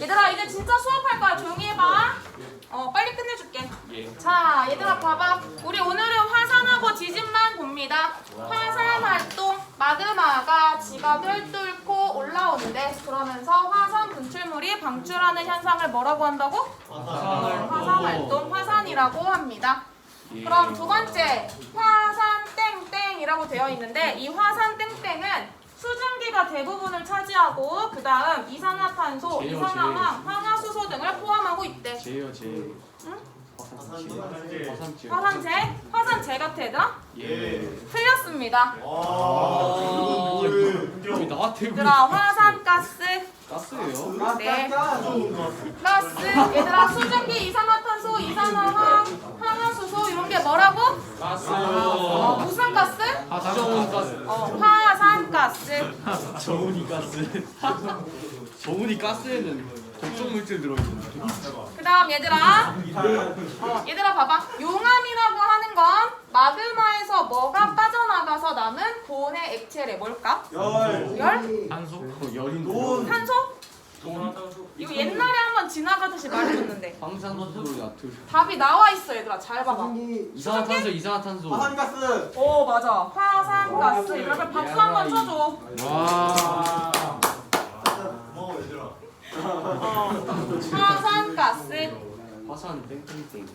얘들아 이제 진짜 수업할 거야 조용히 해봐 어 빨리 끝내줄게 예. 자 얘들아 봐봐 우리 오늘은 화산하고 지진만 봅니다 화산 활동 마그마가 지각을 뚫고 올라오는데 그러면서 화산 분출물이 방출하는 현상을 뭐라고 한다고? 화산 활동 화산이라고 합니다 예. 그럼 두 번째 화산 땡땡이라고 되어 있는데 이 화산 땡땡은 수증기가 대부분을 차지하고 그 다음 이산화탄소, 제요, 이산화황, 황화수소 등을 포함하고 있대. 제요 제. 응? 화산재. 화산재. 화산재? 화산재 같아 얘들아? 예. 틀렸습니다. 아. 왜 나한테 얘들아 화산가스 가스예요? 네 가스 얘들아 수증기, 이산화탄소, 이산화황, 황화수소 이런 게 뭐라고? 어, 가스요. 무슨 가스? 정훈 가스. 어 화산 가스 정훈이 가스. 정훈이 가스에는 독성 물질 들어있는데. 그 다음 얘들아 어, 얘들아 봐봐 용암이라고 하는 건 마그마에서 뭐가 빠져나가서 남은 고온의 액체래 뭘까? 열? 탄소? 어, 열인 탄소? 이거 옛날에 한번 지나가듯이 말해줬는데. 황산화탄소 나트. 답이 나와 있어 얘들아. 잘 봐봐. 이산화탄소 이산화탄소. 화산가스. 오 맞아. 화산가스. 얘들아 그럼 박수 한 번 쳐줘. 와. 뭐 얘들아. 어, 화산가스. 화산 땡땡땡.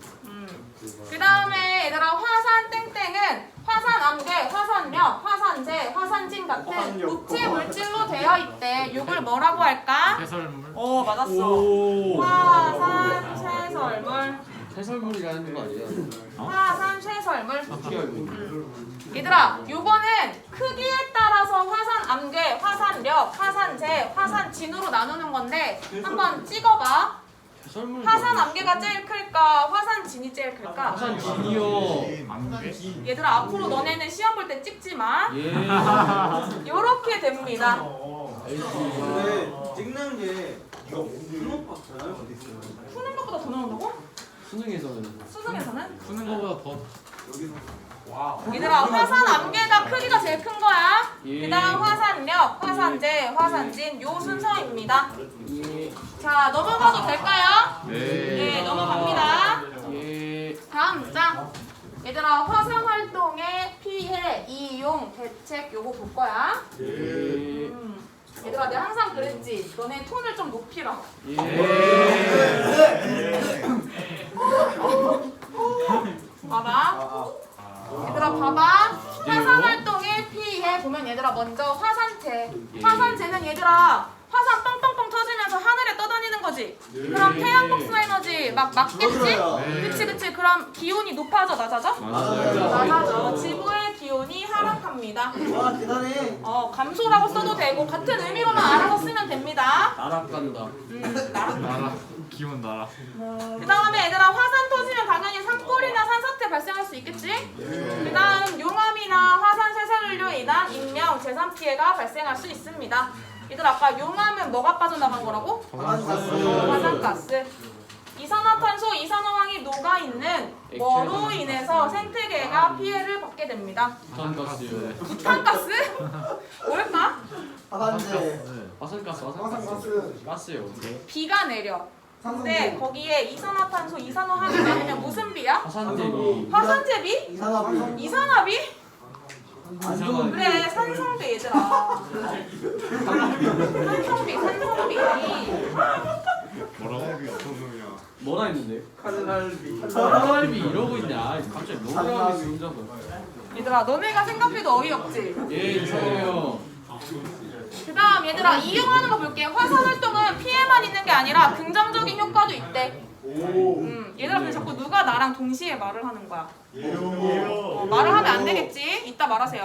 그 다음에 얘들아 화산 땡땡은 화산 암괴, 화산력, 화산재, 화산진 같은 화산력. 고체 물질로 되어 있대. 이걸 뭐라고 할까? 해설물? 오 맞았어. 오. 화산 쇠설물, 해설물이라는 거 아니야? 화산 쇠설물. 어떻게 알고 있는? 얘들아, 요거는 크기에 따라서 화산 암괴, 화산력, 화산재, 화산진으로 나누는 건데 한번 찍어봐. 화산 암괴가 제일 클까? 화산 진이 제일 클까? 화산 진이요. 안개? 얘들아 앞으로 너네는 시험 볼 때 찍지 마. 예. 요렇게 됩니다. 근데 찍는 게 이거? 어디 있어요? 푸는 것보다 더 나온다고? 수능에서는 수능에서는? 푸는 거보다 더 얘들아 화산 암괴가 크기가 제일 큰 거야. 예. 그다음 화산력, 화산재, 화산진 요 순서입니다. 예. 자 넘어가도 될까요? 네. 예 넘어갑니다. 예. 다음 장. 얘들아 화산 활동의 피해, 이용, 대책 요거 볼 거야. 예. 음. 얘들아 내가 항상 그랬지. 너네 톤을 좀 높이라. 예. 봐봐. 얘들아 봐봐. 화산 활동의 피해 보면 얘들아 먼저 화산재. 화산재는 얘들아 화산 뻥뻥뻥 터지면서 하늘에 떠다니는 거지. 그럼 태양 복수 에너지 막 맞겠지? 네. 그치 그치. 그럼 기온이 높아져 낮아져? 낮아져. 지구의 기온이 하락합니다. 와 대단해 어 감소라고 써도 되고 같은 의미로만 알아서 쓰면 됩니다. 나락 간다. 음, 나락. 기분 나라. 그 다음에 얘들아 화산 터지면 당연히 산불이나 산사태 발생할 수 있겠지? 그 다음 용암이나 화산 쇠설로 인한 인명, 재산 피해가 발생할 수 있습니다. 얘들 아까 용암은 뭐가 빠져나간 거라고? 화산가스 어, 화산가스. 이산화탄소, 이산화황이 녹아있는 뭐로 인해서 생태계가 피해를 받게 됩니다. 부탄가스요. 부탄가스? 뭘까? 화산재 화산가스. 화산가스. 화산가스 가스요. 비가 내려. 근데 거기에 이산화탄소, 이산화황이 내리면 무슨 비야? 화산재비. 화산재비? 이산화비 이산화비? 이상한. 그래 산성비 얘들아 산성비 산성비 뭐라고? 뭐라 했는데? 칼날비 사람이 이러고 있냐? 아, 갑자기 뭐라 하면서 혼자서. 얘들아 너네가 생각해도 어이없지 예, 이상해요. 그 다음 얘들아 이용하는 거 볼게. 화산 활동은 피해만 있는 게 아니라 긍정적인 효과도 있대. 음, 얘들아 근데 자꾸 누가 나랑 동시에 말을 하는 거야? 어, 말을 하면 안 되겠지? 이따 말하세요.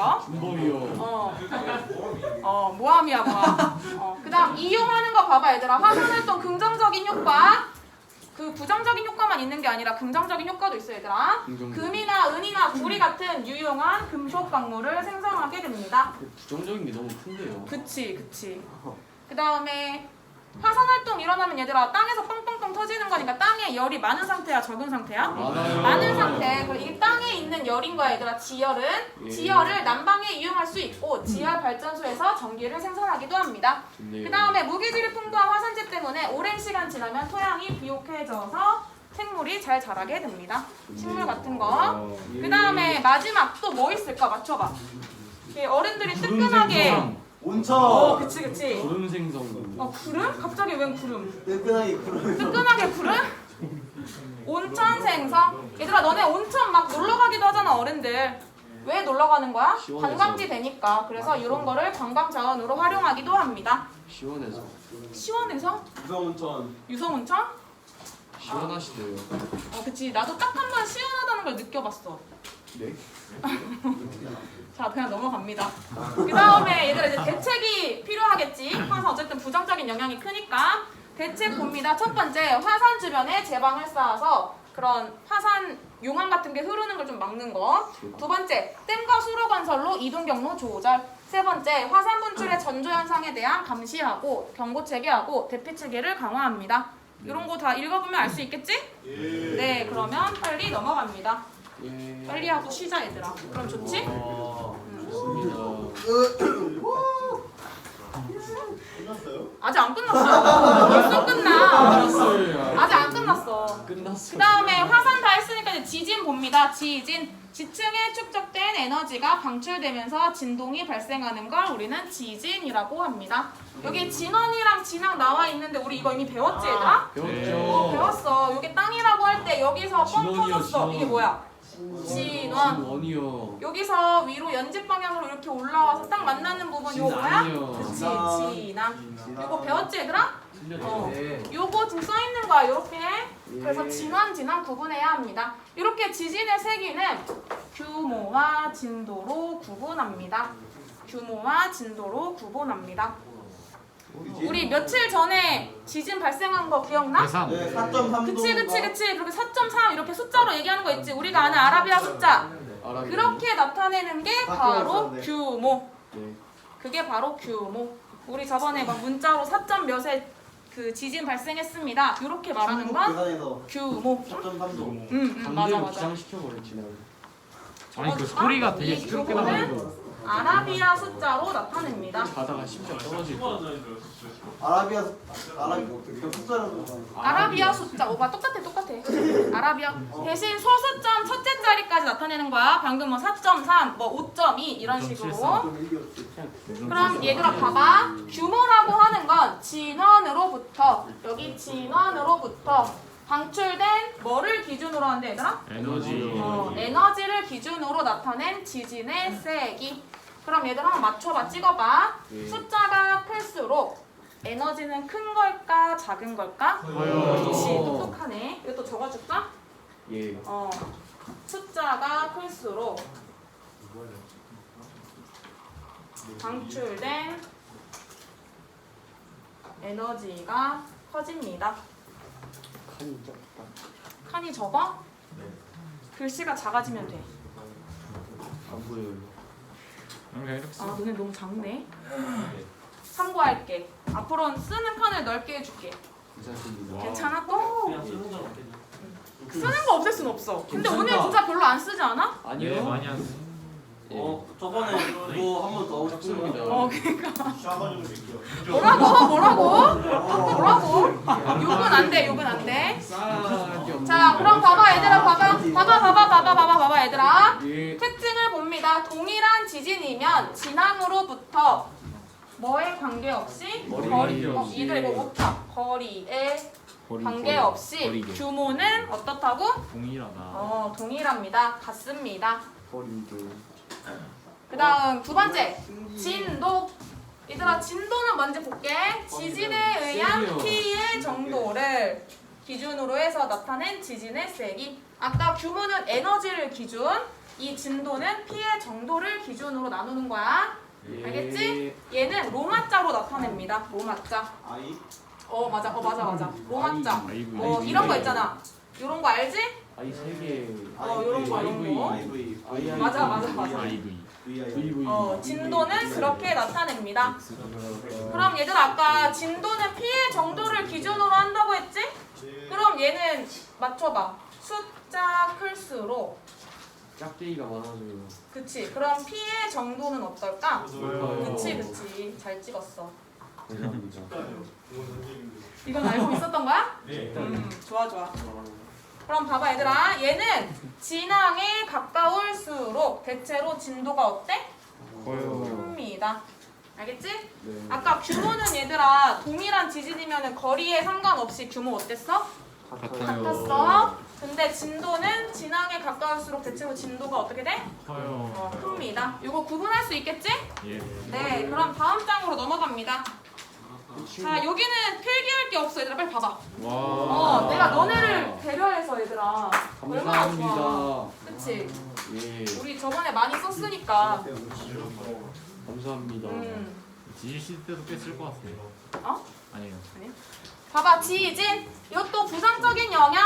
어, 어 모함이야 모함. 어, 그 다음 이용하는 거 봐봐 얘들아. 화산 활동 긍정적인 효과 그 부정적인 효과만 있는 게 아니라 긍정적인 효과도 있어 얘들아 긍정적. 금이나 은이나 구리 같은 유용한 금속 광물을 생성하게 됩니다 부정적인 게 너무 큰데요. 그치 그치 그 다음에 화산 활동 일어나면 얘들아 땅에서 터지는 거니까 땅에 열이 많은 상태야 적은 상태야? 많아요. 많은 상태. 이 땅에 있는 열인 거야 얘들아 지열은 예. 지열을 난방에 이용할 수 있고 지열 발전소에서 전기를 생산하기도 합니다. 좋네요. 그 다음에 무기질이 풍부한 화산재 때문에 오랜 시간 지나면 토양이 비옥해져서 생물이 잘 자라게 됩니다. 식물 같은 거. 예. 그 다음에 마지막 또 뭐 있을까 맞춰봐. 이게 어른들이 뜨끈하게. 온천. 어, 그치 그치. 구름 생성. 어 구름? 갑자기 웬 구름? 뜨끈하게 구름에서. 뜨끈하게 구름? 온천 생성? 얘들아 너네 온천 막 놀러 가기도 하잖아 어른들. 왜 놀러 가는 거야? 시원해서. 관광지 되니까. 그래서 이런 거를 관광 자원으로 활용하기도 합니다. 시원해서. 시원해서? 유성 온천. 유성 온천? 시원하시대요. 어 그치 나도 딱 한 번 시원하다는 걸 느껴봤어. 네? 자 그냥 넘어갑니다. 그 다음에 얘들아 이제 대책이 필요하겠지. 화산 어쨌든 부정적인 영향이 크니까 대책 봅니다. 첫 번째 화산 주변에 제방을 쌓아서 그런 화산 용암 같은 게 흐르는 걸 좀 막는 거. 두 번째 댐과 수로 건설로 이동 경로 조절. 세 번째 화산 분출의 전조 현상에 대한 감시하고 경고 체계하고 대피 체계를 강화합니다. 이런 거 다 읽어보면 알 수 있겠지? 네 그러면 빨리 넘어갑니다. 예. 빨리 하고 쉬자 얘들아. 그럼 좋지? 어. 좋습니다. 끝났어요? 아직 안 끝났어. 벌써 끝나. 아직 안 끝났어. 끝났어. 그 다음에 화산 다 했으니까 이제 지진 봅니다. 지진. 지층에 축적된 에너지가 방출되면서 진동이 발생하는 걸 우리는 지진이라고 합니다. 여기 진원이랑 진앙 나와 있는데 우리 이거 이미 배웠지 얘들아? 배웠죠. 배웠어. 여기 땅이라고 할 때 여기서 뻥 진원이요, 터졌어. 진원. 이게 뭐야? 진원. 원이요. 여기서 위로 연집 방향으로 이렇게 올라와서 딱 만나는 부분 이거 뭐야? 진앙이요. 그치, 진앙. 진앙. 이거 배웠지 얘들아? 어. 네. 요거 지금 써 있는 거야, 요렇게. 그래서 예. 진원, 진앙 구분해야 합니다. 이렇게 지진의 세기는 규모와 진도로 구분합니다. 규모와 진도로 구분합니다. 우리 며칠 전에 지진 발생한 거 기억나? 예상. 네, 4.3도. 그치, 그치, 그치. 그렇게 4.3 이렇게 숫자로 얘기하는 거 있지. 우리가 아는 아라비아 숫자. 그렇게 나타내는 게 바로 네. 규모. 네. 그게 바로 규모. 우리 저번에 막 문자로 4점 몇에 그 지진 발생했습니다. 이렇게 말하는 건 규모. 4.3도. 응, 응, 맞아, 맞아. 기상시켜버렸지 나. 아니 그 어, 소리가 이 되게 시끄럽게 나가지고. 아라비아 숫자로 나타냅니다. 가다가 심장 떨어질 거. 아라비아 아라비아 그 숫자로 아라비아 숫자, 오빠 똑같아, 똑같아. 아라비아 대신 소수점 첫째 자리까지 나타내는 거야. 방금 뭐 4.3, 뭐 5.2 이런 식으로. 그럼 얘들아 봐봐. 규모라고 하는 건 진원으로부터 여기 진원으로부터 방출된 뭐를 기준으로 하는데 얘들아? 에너지. 어, 에너지를 기준으로 나타낸 지진의 세기. 그럼 얘들 한번 맞춰봐, 찍어봐. 예. 숫자가 클수록 에너지는 큰 걸까, 작은 걸까? 그렇지, 똑똑하네. 이것도 적어줄까? 예. 어, 숫자가 클수록 방출된 에너지가 커집니다. 칸이 작다. 칸이 적어? 글씨가 작아지면 돼. 안 보여요. 아, 써. 너네 너무 작네. 참고할게. 앞으로는 쓰는 칸을 넓게 해줄게. 괜찮습니다. 괜찮아 또? 그냥 쓰는 건 없겠네. 쓰는 거 없앨 순 없어. 근데 괜찮다. 오늘 진짜 별로 안 쓰지 않아? 아니요. 네, 많이 안 써. 예. 어 저번에 그거 한 번더 하고 싶은 습니다 거. 어, 그러니까. 뭐라고? 뭐라고? 뭐라고? 욕은 안 돼, 욕은 안 돼. 없는 자, 그럼 봐봐, 얘들아, 봐봐. 봐봐, 봐봐, 봐봐, 봐봐, 봐봐, 얘들아. 예. 특징을 봅니다. 동일한 지진이면 진앙으로부터 뭐에 관계없이 거리, 어, 관계없이. 이들 이거 못하. 거리에 관계없이 거리게. 규모는 어떻다고? 동일하다. 어, 동일합니다. 같습니다. 버리게. 그 다음 두 번째, 진도. 얘들아, 진도는 먼저 볼게. 지진에 의한. 피해 정도를 기준으로 해서 나타낸 지진의 세기. 아까 규모는 에너지를 기준, 이 진도는 피해 정도를 기준으로 나누는 거야. 예. 알겠지? 얘는 로마자로 나타냅니다. 로마자. 아이 어, 맞아, 어, 맞아, 맞아. 로마자. 어, 이런 거 있잖아. 이런 거 알지? 아이 세 개. 어, 요런 거, 요런 거. 맞아, 맞아, 맞아. 어, 진도는 그렇게 나타냅니다. 그럼 얘들 아까 진도는 피해 정도를 기준으로 한다고 했지? 그럼 얘는 맞춰봐. 숫자 클수록 짝대기가 많아져요. 그치. 그럼 P의 정도는 어떨까? 그치 그치. 잘 찍었어. 감사합니다. 이건 알고 있었던 거야? 네. 음 좋아 좋아. 그럼 봐봐 얘들아. 얘는 진앙에 가까울수록 대체로 진도가 어때? 커요. 큽니다. 알겠지? 네. 아까 규모는 얘들아 동일한 지진이면 거리에 상관없이 규모 어땠어? 같아요. 같았어. 근데 진도는 진앙에 가까울수록 대체로 진도가 어떻게 돼? 커요. 어, 큽니다. 이거 구분할 수 있겠지? 예. 네, 그럼 다음 장으로 넘어갑니다. 자, 여기는 필기할 게 없어, 얘들아. 빨리 봐봐. 와. 어, 내가 너네를 배려해서, 얘들아. 얼마나 좋아. 감사합니다. 그치? 예. 우리 저번에 많이 썼으니까. 감사합니다. 음. 시 때도 꽤 쓸 것 같아요. 어? 아니에요. 봐봐, 지진. 이것도 부정적인 영향,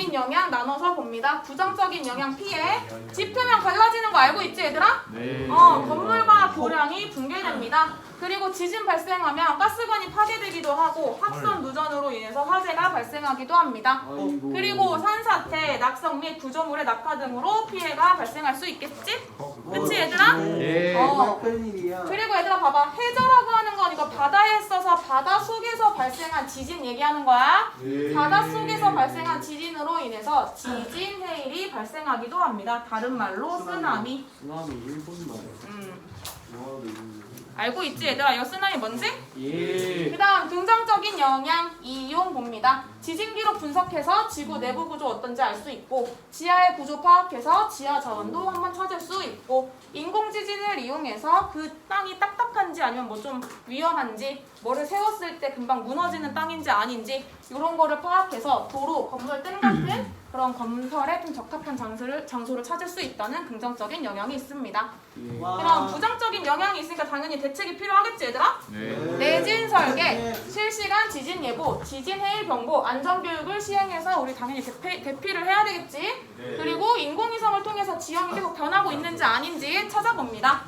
긍정적인 영향 나눠서 봅니다. 부정적인 영향 피해. 지표면 갈라지는 거 알고 있지, 얘들아? 네. 어, 건물과 교량이 붕괴됩니다. 그리고 지진 발생하면 가스관이 파괴되기도 하고 확산 누전으로 인해서 화재가 발생하기도 합니다. 아이고. 그리고 산사태, 낙성 및 구조물의 낙하 등으로 피해가 발생할 수 있겠지? 그치 얘들아? 예. 어. 큰일이야. 그리고 얘들아 봐봐 해저라고 하는 건 이거 바다에 있어서 바다 속에서 발생한 지진 얘기하는 거야? 바다 속에서 발생한 지진으로 인해서 지진 해일이 발생하기도 합니다. 다른 말로 쓰나미. 쓰나미. 일본 말. 음. 알고 있지 얘들아 쓰나미 뭔지? 예. 그 다음 긍정적인 영향 이용 봅니다. 지진 기록 분석해서 지구 내부 구조 어떤지 알 수 있고 지하의 구조 파악해서 지하 자원도 한번 찾을 수 있고 인공 지진을 이용해서 그 땅이 딱딱한지 아니면 뭐 좀 위험한지 뭐를 세웠을 때 금방 무너지는 땅인지 아닌지 이런 거를 파악해서 도로, 건물 등 같은 그런 건설에 좀 적합한 장소를, 장소를 찾을 수 있다는 긍정적인 영향이 있습니다. 예. 그럼 부정적인 영향이 있으니까 당연히 대책이 필요하겠지 얘들아? 네. 내진 설계, 실시간 지진 예보, 지진 해일 경보, 안전 교육을 시행해서 우리 당연히 대피, 대피를 해야 되겠지. 그리고 인공위성을 통해서 지형이 계속 변하고 있는지 아닌지 찾아봅니다.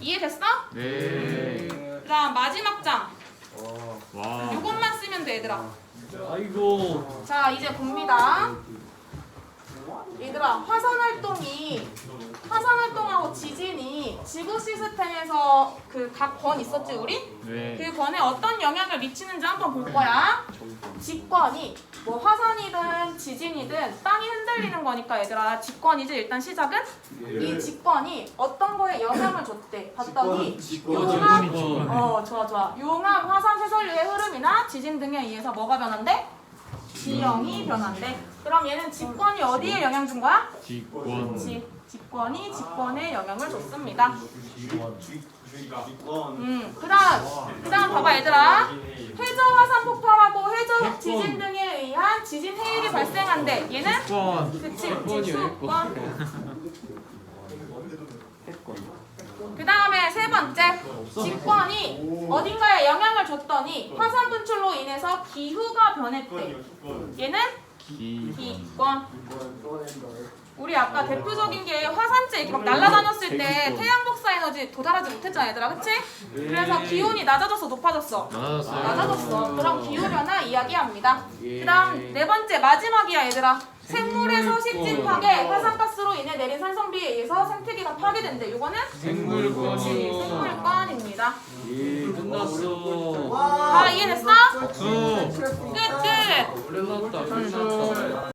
이해됐어? 네. 그다음 마지막 장. 와. 이것만 쓰면 돼 얘들아. 아이고. 자 이제 봅니다. 얘들아 화산 활동이 화산 활동하고 지진이 지구 시스템에서 그 각 권 있었지 우리? 네. 그 권에 어떤 영향을 미치는지 한번 볼 거야. 직권이 뭐 화산이든 지진이든 땅이 흔들리는 거니까 얘들아 직권이지? 일단 시작은? 이 직권이 어떤 거에 영향을 줬대? 봤더니 용암. 어 좋아 좋아. 용암 화산 쇄설류의 흐름이나 지진 등에 의해서 뭐가 변한대? 지형이 변한대. 그럼 얘는 직권이 어디에 영향 준 거야? 직권. 지, 직권이 직권에 영향을 줬습니다. 음 그다음 그다음 봐봐 얘들아. 해저 화산 폭발하고 해저 지진 등에 의한 지진 해일이 발생한대 얘는 직권. 그치 직수권. 그 다음에 세 번째 직권이 어딘가에 영향을 줬더니 화산 분출로 인해서 기후가 변했대 얘는 기. 기권 우리 아까 대표적인 게 화산재 이렇게 막 날아다녔을 때 대기권. 에너지 도달하지 못했잖아 얘들아 그치? 그래서 예. 기온이 낮아졌어 높아졌어 나눠졌어요. 낮아졌어 그럼 기후 변화 이야기합니다 예. 그 다음 네 번째 마지막이야 얘들아 생물에서 식진 파괴 화산가스로 인해 내린 산성비에 의해서 생태계가 파괴된대 요거는 생물권이. 생물권입니다 예. 끝났어. 다 이해됐어? 끝 끝. 끝났다. 끝났다.